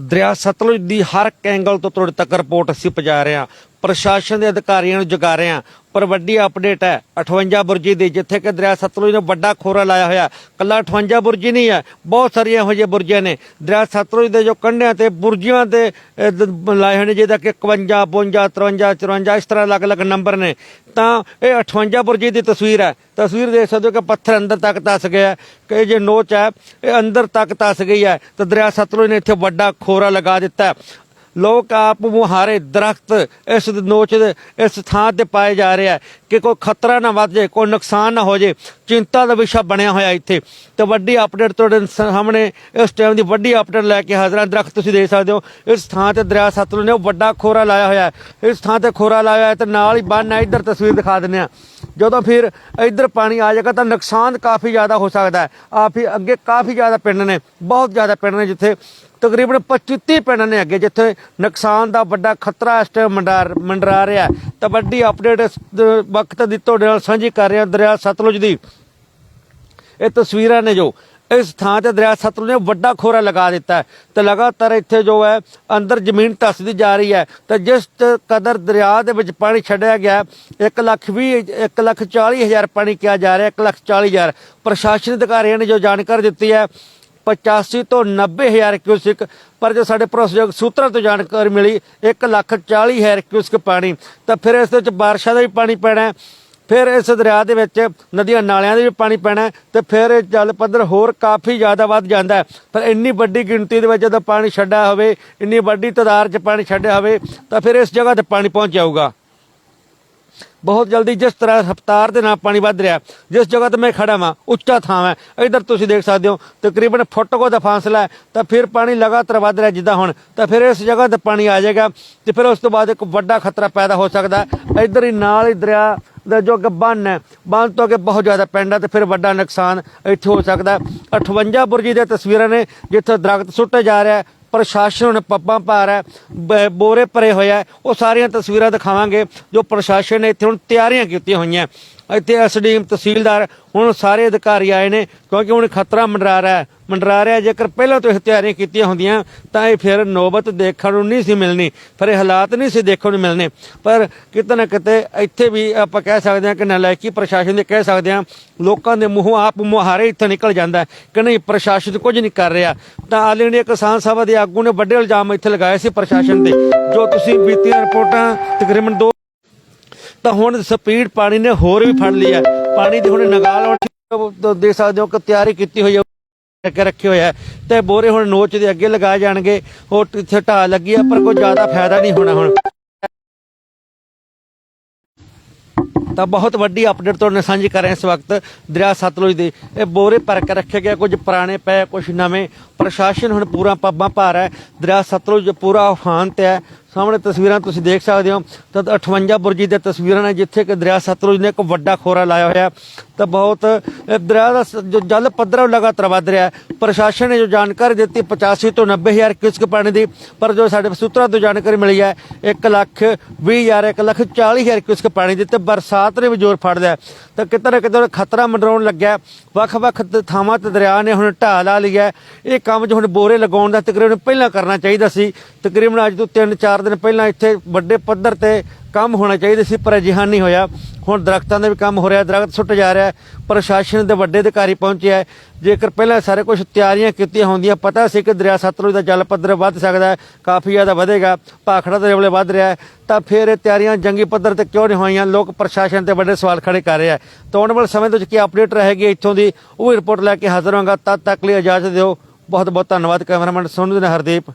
ਦਰਿਆ ਸਤਲੁਜ ਦੀ ਹਰ ਇੱਕ ਐਂਗਲ ਤੋਂ ਤੁਹਾਡੇ ਤੱਕ ਰਿਪੋਰਟ ਅਸੀਂ ਪਹੁੰਚਾ ਰਹੇ ਹਾਂ। ਪ੍ਰਸ਼ਾਸਨ ਦੇ ਅਧਿਕਾਰੀਆਂ ਨੂੰ ਜਗਾ ਰਹੇ ਹਾਂ। ਪਰ ਵੱਡੀ ਅਪਡੇਟ ਹੈ 58 ਬੁਰਜੀ ਦੀ, ਜਿੱਥੇ ਕਿ ਦਰਿਆ ਸਤਲੁਜ ਨੇ ਵੱਡਾ ਖੋਰਾ ਲਾਇਆ ਹੋਇਆ। ਕੱਲਾ 58 ਬੁਰਜੀ ਨਹੀਂ ਹੈ, ਬਹੁਤ ਸਾਰੀਆਂ ਇਹੋ ਜਿਹੇ ਬੁਰਜੀਆਂ ਨੇ। ਦਰਿਆ ਸਤਲੁਜ ਦੇ ਜੋ ਕੰਢਿਆਂ ਤੇ ਬੁਰਜੀਆਂ ਤੇ ਲਾਏ ਹੋਏ ਨੇ, ਜਿਹਦਾ ਕਿ 51 52 53 54 ਇਸ ਤਰ੍ਹਾਂ ਅਲੱਗ-ਅਲੱਗ ਨੰਬਰ ਨੇ। ਤਾਂ ਇਹ 58 ਬੁਰਜੀ ਦੀ ਤਸਵੀਰ ਹੈ। ਤਸਵੀਰ ਦੇਖ ਸਕਦੇ ਹੋ ਕਿ ਪੱਥਰ ਅੰਦਰ ਤੱਕ ਤਸ ਗਿਆ ਕਿ ਇਹ ਜੇ ਨੋਚ ਹੈ, ਇਹ ਅੰਦਰ ਤੱਕ ਤਸ ਗਈ ਹੈ। ਤਾਂ ਦਰਿਆ ਸਤਲੁਜ ਨੇ ਇੱਥੇ ਵੱਡਾ ਖੋਰਾ ਲਗਾ ਦਿੱਤਾ ਲੋਕ ਆਪ ਮੁਹਾਰੇ ਦਰਖਤ ਇਸ ਨੋਚ ਦੇ ਇਸ ਥਾਂ ਤੇ ਪਾਏ ਜਾ ਰਹੇ ਹੈ ਕਿ ਕੋਈ ਖਤਰਾ ਨਾ ਵੱਧ ਜਾਏ, ਕੋਈ ਨੁਕਸਾਨ ਨਾ ਹੋ ਜਾਏ। ਚਿੰਤਾ ਦਾ ਵਿਸ਼ਾ ਬਣਿਆ ਹੋਇਆ ਇੱਥੇ। ਤੇ ਵੱਡੀ ਅਪਡੇਟ ਤੁਹਾਡੇ ਸਾਹਮਣੇ ਇਸ ਟਾਈਮ ਦੀ ਵੱਡੀ ਅਪਡੇਟ ਲੈ ਕੇ ਹਾਜ਼ਰਾਂ ਦਰਖਤ ਤੁਸੀਂ ਦੇਖ ਸਕਦੇ ਹੋ, ਇਸ ਥਾਂ ਤੇ ਦਰਿਆ ਸਤਲੁਜ ਨੇ ਉਹ ਵੱਡਾ ਖੋਰਾ ਲਾਇਆ ਹੋਇਆ ਹੈ। ਇਸ ਥਾਂ ਤੇ ਖੋਰਾ ਲਾਇਆ ਹੋਇਆ ਹੈ ਤੇ ਨਾਲ ਹੀ ਬੰਨ ਹੈ। ਇੱਧਰ ਤਸਵੀਰ ਦਿਖਾ ਦਿੰਦੇ ਆ ਜਦੋਂ ਫਿਰ ਇੱਧਰ ਪਾਣੀ ਆ ਜਾਏਗਾ ਤਾਂ ਨੁਕਸਾਨ ਕਾਫੀ ਜ਼ਿਆਦਾ ਹੋ ਸਕਦਾ ਹੈ। ਆ ਫਿਰ ਅੱਗੇ ਕਾਫੀ ਜ਼ਿਆਦਾ ਪਿੰਡ ਨੇ, ਬਹੁਤ ਜ਼ਿਆਦਾ ਪਿੰਡ ਨੇ ਜਿੱਥੇ ਤਕਰੀਬਨ 25 ਪਿੰਡਾਂ ਨੇ ਅੱਗੇ ਜਿੱਥੇ ਨੁਕਸਾਨ ਦਾ ਵੱਡਾ ਖਤਰਾ ਇਸ ਟਾਈਮ ਮੰਡਰਾ ਮੰਡਰਾ ਰਿਹਾ ਤਾਂ ਵੱਡੀ ਅਪਡੇਟ ਇਸ ਵਕਤ ਦੀ ਤੁਹਾਡੇ ਨਾਲ ਸਾਂਝੀ ਕਰ ਰਿਹਾ ਦਰਿਆ ਸਤਲੁਜ ਦੀ। ਇਹ ਤਸਵੀਰਾਂ ਨੇ ਜੋ ਇਸ ਥਾਂ ਤੇ ਦਰਿਆ ਸਤਲੁਜ ਨੇ ਵੱਡਾ ਖੋਰਾ ਲਗਾ ਦਿੱਤਾ ਹੈ। ਤੇ ਲਗਾਤਾਰ ਇੱਥੇ ਜੋ ਹੈ ਅੰਦਰ ਜ਼ਮੀਨ ਧੱਸਦੀ ਜਾ ਰਹੀ ਹੈ। ਤੇ ਜਿਸ ਕਦਰ ਦਰਿਆ ਦੇ ਵਿੱਚ ਪਾਣੀ ਛੱਡਿਆ ਗਿਆ 1 ਲੱਖ 20 1 ਲੱਖ 40 ਹਜ਼ਾਰ ਪਾਣੀ ਕਿਹਾ ਜਾ ਰਿਹਾ 1 ਲੱਖ 40 ਹਜ਼ਾਰ। ਪ੍ਰਸ਼ਾਸਨ ਅਧਿਕਾਰੀਆਂ ਨੇ ਜੋ ਜਾਣਕਾਰੀ ਦਿੱਤੀ ਹੈ 85 ਤੋਂ 90 ਹਜ਼ਾਰ ਕਿਊਸਿਕ, ਪਰ ਜੋ ਸਾਡੇ ਭਰੋਸੇਯੋਗ ਸੂਤਰਾਂ ਤੋਂ ਜਾਣਕਾਰੀ ਮਿਲੀ 1 ਲੱਖ 40 ਹਜ਼ਾਰ ਕਿਊਸਿਕ ਪਾਣੀ, ਤਾਂ ਫਿਰ ਇਸ ਵਿੱਚ ਬਾਰਿਸ਼ਾਂ ਦਾ ਵੀ ਪਾਣੀ ਪੈਣਾ ਫਿਰ ਇਸ ਦਰਿਆ ਦੇ ਵਿੱਚ ਨਦੀਆਂ ਨਾਲਿਆਂ ਦੇ ਵੀ ਪਾਣੀ ਪੈਣਾ ਹੈ ਤੇ ਫਿਰ ਇਹ ਜਲ ਪੱਧਰ ਹੋਰ ਕਾਫੀ ਜ਼ਿਆਦਾ ਵੱਧ ਜਾਂਦਾ ਪਰ ਇੰਨੀ ਵੱਡੀ ਗਿਣਤੀ ਦੇ ਵਿੱਚ ਜਦੋਂ ਪਾਣੀ ਛੱਡਿਆ ਹੋਵੇ, ਇੰਨੀ ਵੱਡੀ ਤਾਦਾਦ 'ਚ ਪਾਣੀ ਛੱਡਿਆ ਹੋਵੇ, ਤਾਂ ਫਿਰ ਇਸ ਜਗ੍ਹਾ ਤੇ ਪਾਣੀ ਪਹੁੰਚ ਜਾਊਗਾ। ਬਹੁਤ ਜਲਦੀ ਜਿਸ ਤਰ੍ਹਾਂ ਰਫ਼ਤਾਰ ਦੇ ਨਾਲ ਪਾਣੀ ਵੱਧ ਰਿਹਾ, ਜਿਸ ਜਗ੍ਹਾ ਤੇ ਮੈਂ ਖੜਾ ਵਾਂ, ਉੱਚਾ ਥਾਂ ਹੈ। ਇਧਰ ਤੁਸੀਂ ਦੇਖ ਸਕਦੇ ਹੋ, ਤਕਰੀਬਨ ਫੁੱਟ ਕੋ ਦਾ ਫਾਸਲਾ ਹੈ, ਤਾਂ ਫਿਰ ਪਾਣੀ ਲਗਾਤਾਰ ਵੱਧ ਰਿਹਾ ਜਿੱਦਾਂ ਹੁਣ। ਤਾਂ ਫਿਰ ਇਸ ਜਗ੍ਹਾ ਤੇ ਪਾਣੀ ਆ ਜਾਏਗਾ, ਤੇ ਫਿਰ ਉਸ ਤੋਂ ਬਾਅਦ ਇੱਕ ਵੱਡਾ ਖਤਰਾ ਪੈਦਾ ਹੋ ਸਕਦਾ ਹੈ। ਇਧਰ ਹੀ ਨਾਲ ਹੀ ਦਰਿਆ ਦਾ ਜੋ ਅੱਗੇ ਬੰਨ ਹੈ, ਬੰਨ ਤੋਂ ਅੱਗੇ ਬਹੁਤ ਜ਼ਿਆਦਾ ਪਿੰਡ ਹੈ ਤੇ ਫਿਰ ਵੱਡਾ ਨੁਕਸਾਨ ਇੱਥੇ ਹੋ ਸਕਦਾ ਹੈ। 58 ਬੁਰਜੀ ਦੀਆਂ ਤਸਵੀਰਾਂ ਨੇ, ਜਿੱਥੇ ਦਰਖਤ ਸੁੱਟੇ ਜਾ ਰਿਹਾ ਪ੍ਰਸ਼ਾਸਨ ਪੱਬਾਂ ਭਾਰ ਹੈ, ਬ- ਬੋਰੇ ਭਰੇ ਹੋਇਆ ਹੈ। ਉਹ ਸਾਰੀਆਂ ਤਸਵੀਰਾਂ ਦਿਖਾਵਾਂਗੇ ਜੋ ਪ੍ਰਸ਼ਾਸਨ ਨੇ ਇੱਥੇ ਹੁਣ ਤਿਆਰੀਆਂ ਕੀਤੀਆਂ ਹੋਈਆਂ ਇੱਥੇ ਐਸਡੀਐਮ ਤਹਿਸੀਲਦਾਰ ਹੁਣ ਸਾਰੇ ਅਧਿਕਾਰੀ ਆਏ ਨੇ, ਕਿਉਂਕਿ ਹੁਣ ਖਤਰਾ ਮੰਡਰਾ ਰਿਹਾ ਮੰਡਰਾ ਰਿਹਾ ਜੇਕਰ ਪਹਿਲਾਂ ਤੋਂ ਇਹ ਤਿਆਰੀਆਂ ਕੀਤੀਆਂ ਹੁੰਦੀਆਂ, ਤਾਂ ਇਹ ਫਿਰ ਨੌਬਤ ਦੇਖਣ ਨੂੰ ਨਹੀਂ ਸੀ ਮਿਲਣੀ, ਫਿਰ ਇਹ ਹਾਲਾਤ ਨਹੀਂ ਸੀ ਦੇਖਣ ਨੂੰ ਮਿਲਣੇ। ਪਰ ਕਿਤੇ ਨਾ ਕਿਤੇ ਇੱਥੇ ਵੀ ਆਪਾਂ ਕਹਿ ਸਕਦੇ ਹਾਂ ਕਿ ਨਲਾਇਕੀ ਪ੍ਰਸ਼ਾਸਨ ਦੇ ਕਹਿ ਸਕਦੇ ਹਾਂ, ਲੋਕਾਂ ਦੇ ਮੂੰਹੋਂ ਆਪ ਮੁਹਾਰੇ ਇੱਥੇ ਨਿਕਲ ਜਾਂਦਾ ਕਿ ਨਹੀਂ, ਪ੍ਰਸ਼ਾਸਨ ਕੁਝ ਨਹੀਂ ਕਰ ਰਿਹਾ। ਤਾਂ ਆਲ ਇੰਡੀਆ ਕਿਸਾਨ ਸਭਾ ਦੇ ਆਗੂ ਨੇ ਵੱਡੇ ਇਲਜ਼ਾਮ ਇੱਥੇ ਲਗਾਏ ਸੀ ਪ੍ਰਸ਼ਾਸਨ ਤੇ ਜੋ ਤੁਸੀਂ ਬੀਤੀਆਂ ਰਿਪੋਰਟਾਂ ਤਕਰੀਬਨ ਦੋ ਤਾਂ ਹੁਣ ਸਪੀਡ ਪਾਣੀ ਨੇ ਹੋਰ ਵੀ ਫੜ ਲਈ ਹੈ। ਪਾਣੀ ਦੀ ਹੁਣ ਨਗਾਲ ਹੁਣ ਦੇਖ ਸਕਦੇ ਹੋ ਕਿ ਤਿਆਰੀ ਕੀਤੀ ਹੋਈ ਹੈ ਕੇ ਰੱਖੇ ਹੋਇਆ ਤੇ ਬੋਰੇ ਹੁਣ ਨੋਚ ਦੇ ਅੱਗੇ ਲਗਾਏ ਜਾਣਗੇ ਉਹ ਇੱਥੇ ਢਾਹ ਲੱਗੀ ਹੈ, ਪਰ ਕੋਈ ਜ਼ਿਆਦਾ ਫਾਇਦਾ ਨਹੀਂ ਹੋਣਾ ਹੁਣ। ਤਾਂ ਬਹੁਤ ਵੱਡੀ ਅਪਡੇਟ ਤੁਹਾਡੇ ਨਾਲ ਸਾਂਝੀ ਕਰ ਰਹੇ ਇਸ ਵਕਤ ਦਰਿਆ ਸਤਲੁਜ ਦੇ। ਇਹ ਬੋਰੇ ਭਰ ਕੇ ਰੱਖੇ ਗਏ, ਕੁਝ ਪੁਰਾਣੇ ਪਏ, ਕੁਝ ਨਵੇਂ। ਪ੍ਰਸ਼ਾਸਨ ਹੁਣ ਪੂਰਾ ਪੱਬਾਂ ਭਾਰ ਹੈ। ਦਰਿਆ ਸਤਲੁਜ ਪੂਰਾ ਉਫਾਨ ਤੇ ਹੈ। ਸਾਹਮਣੇ ਤਸਵੀਰਾਂ ਤੁਸੀਂ ਦੇਖ ਸਕਦੇ ਹੋ। ਤਾਂ 58 ਬੁਰਜੀ ਦੀਆਂ ਤਸਵੀਰਾਂ ਨੇ ਜਿੱਥੇ ਕਿ ਦਰਿਆ ਸਤਲੁਜ ਨੇ ਇੱਕ ਵੱਡਾ ਖੋਰਾ ਲਾਇਆ ਹੋਇਆ ਤਾਂ ਬਹੁਤ ਦਰਿਆ ਦਾ ਜੋ ਜਲ ਪੱਧਰ ਹੈ ਉਹ ਲਗਾਤਾਰ ਵੱਧ ਰਿਹਾ ਪ੍ਰਸ਼ਾਸਨ ਨੇ ਜੋ ਜਾਣਕਾਰੀ ਦਿੱਤੀ 85 ਤੋਂ 90 ਹਜ਼ਾਰ ਕਿਊਸਕ ਪਾਣੀ ਦੀ, ਪਰ ਜੋ ਸਾਡੇ ਸੂਤਰਾਂ ਤੋਂ ਜਾਣਕਾਰੀ ਮਿਲੀ ਹੈ 1 ਲੱਖ 20 ਹਜ਼ਾਰ 1 ਲੱਖ 40 ਹਜ਼ਾਰ ਕਿਊਸਕ ਪਾਣੀ ਦੀ ਤੇ ਬਰਸਾਤ ਨੇ ਵੀ ਜ਼ੋਰ ਫੜ ਲਿਆ ਤਾਂ ਕਿਤੇ ਨਾ ਕਿਤੇ ਖਤਰਾ ਮੰਡਰਾਉਣ ਲੱਗਿਆ ਵੱਖ-ਵੱਖ ਥਾਵਾਂ ਤੇ ਦਰਿਆ ਨੇ ਹੁਣ ਢਾਹ ਲਾ ਲਿਆ ਹੈ। ਇਹ ਕੰਮ ਜੋ ਹੁਣ ਬੋਰੇ ਲਗਾਉਣ ਦਾ ਤਕਰੀਬਨ ਪਹਿਲਾਂ ਕਰਨਾ ਚਾਹੀਦਾ ਸੀ। ਤਕਰੀਬਨ ਅੱਜ ਤੋਂ 3-4 ਦਿਨ ਪਹਿਲਾਂ ਇੱਥੇ ਵੱਡੇ ਪੱਧਰ ਤੇ ਕੰਮ ਹੋਣਾ ਚਾਹੀਦਾ ਸੀ, ਪਰ ਅਜਿਹਾ ਨਹੀਂ ਹੋਇਆ। ਹੁਣ ਦਰਖਤਾਂ ਦਾ ਵੀ ਕੰਮ ਹੋ ਰਿਹਾ, ਦਰਖਤ ਸੁੱਟ ਜਾ ਰਿਹਾ, ਪ੍ਰਸ਼ਾਸਨ ਦੇ ਵੱਡੇ ਅਧਿਕਾਰੀ ਪਹੁੰਚਿਆ ਜੇਕਰ ਪਹਿਲਾਂ ਸਾਰੇ ਕੁਝ ਤਿਆਰੀਆਂ ਕੀਤੀਆਂ ਹੁੰਦੀਆਂ, ਪਤਾ ਸੀ ਕਿ ਦਰਿਆ ਸਤਲੁਜ ਦਾ ਜਲ ਪੱਧਰ ਵੱਧ ਸਕਦਾ ਹੈ, ਕਾਫੀ ਜ਼ਿਆਦਾ ਵਧੇਗਾ, ਭਾਖੜਾ ਦੇ ਵੇਲੇ ਵੱਧ ਰਿਹਾ ਤਾਂ ਫਿਰ ਇਹ ਤਿਆਰੀਆਂ ਜੰਗੀ ਪੱਧਰ ਤੇ ਕਿਉਂ ਨਹੀਂ ਹੋਈਆਂ? ਲੋਕ ਪ੍ਰਸ਼ਾਸਨ ਤੇ ਵੱਡੇ ਸਵਾਲ ਖੜੇ ਕਰ ਰਹੇ ਆ। ਤਾਂ ਆਉਣ ਵਾਲੇ ਸਮੇਂ ਦੇ ਵਿੱਚ ਕੀ ਅਪਡੇਟ ਰਹੇਗੀ ਇੱਥੋਂ ਦੀ? ਉਹ ਰਿਪੋਰਟ ਲੈ ਕੇ ਹਾਜ਼ਰ ਹੋਵਾਂਗਾ। ਤਦ ਤੱਕ ਲਈ ਇਜਾਜ਼ਤ ਦਿਓ। ਬਹੁਤ ਬਹੁਤ ਧੰਨਵਾਦ, ਕੈਮਰਾਮੈਨ ਸੋਨੂ ਦੇ ਹਰਦੀਪ।